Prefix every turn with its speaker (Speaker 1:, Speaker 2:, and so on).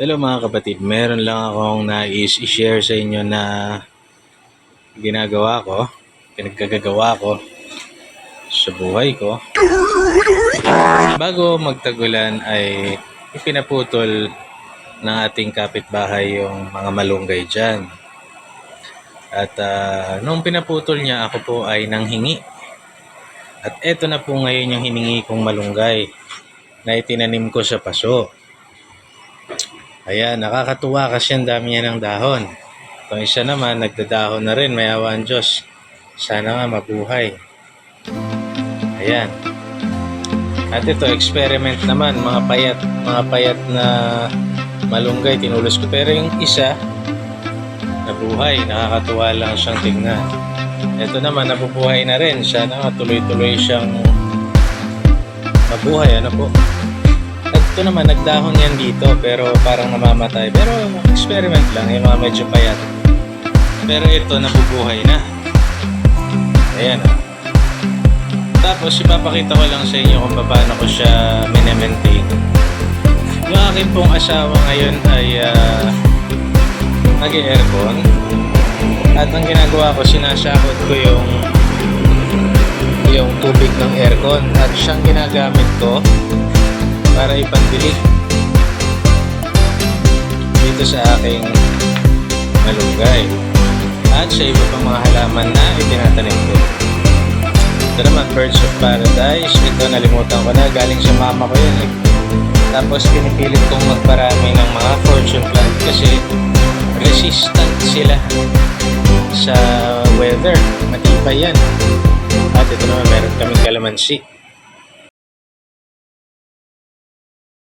Speaker 1: Hello mga kapatid, meron lang akong nais i-share sa inyo na ginagawa ko, pinagkagagawa ko sa buhay ko. Bago magtagulan ay ipinaputol ng ating kapitbahay yung mga malunggay dyan. At ah, nung pinaputol niya, ako po ay nanghingi. At eto na po ngayon yung hiningi kong malunggay na itinanim ko sa paso. Ayan, nakakatuwa kasi ang dami niya ng dahon. Itong isa naman, nagdadahon na rin, may awa ang Diyos. Sana nga mabuhay. Ayan. At ito, experiment naman, mga payat, mga payat na malunggay, tinulos ko. Pero yung isa, nabuhay, nakakatuwa lang siyang tingnan. Ito naman, nabubuhay na rin. Sana nga tuloy-tuloy siyang mabuhay. Ano po? At ito naman, nagdahon yan dito pero parang namamatay. Pero experiment lang, yung mga medyo payat. Pero ito, nabubuhay na. Ayan o. Tapos, ipapakita ko lang sa inyo kung paano ko siya minemaintain. Yung akin pong asawa ngayon ay uh, nag-aircon. At ang ginagawa ko, sinasakot ko yung yung tubig ng aircon at siyang ginagamit ko para ipandilig dito sa aking malunggay at sa iba pang mga halaman na itinatanim ko. Ito naman, Birds of Paradise. Ito, nalimutan ko na. Galing sa mama ko yun. Eh. Tapos, pinipilit kong magparami ng mga fortune plant kasi resistant sila sa weather. Matibay yan. At ito naman, meron kaming kalamansi.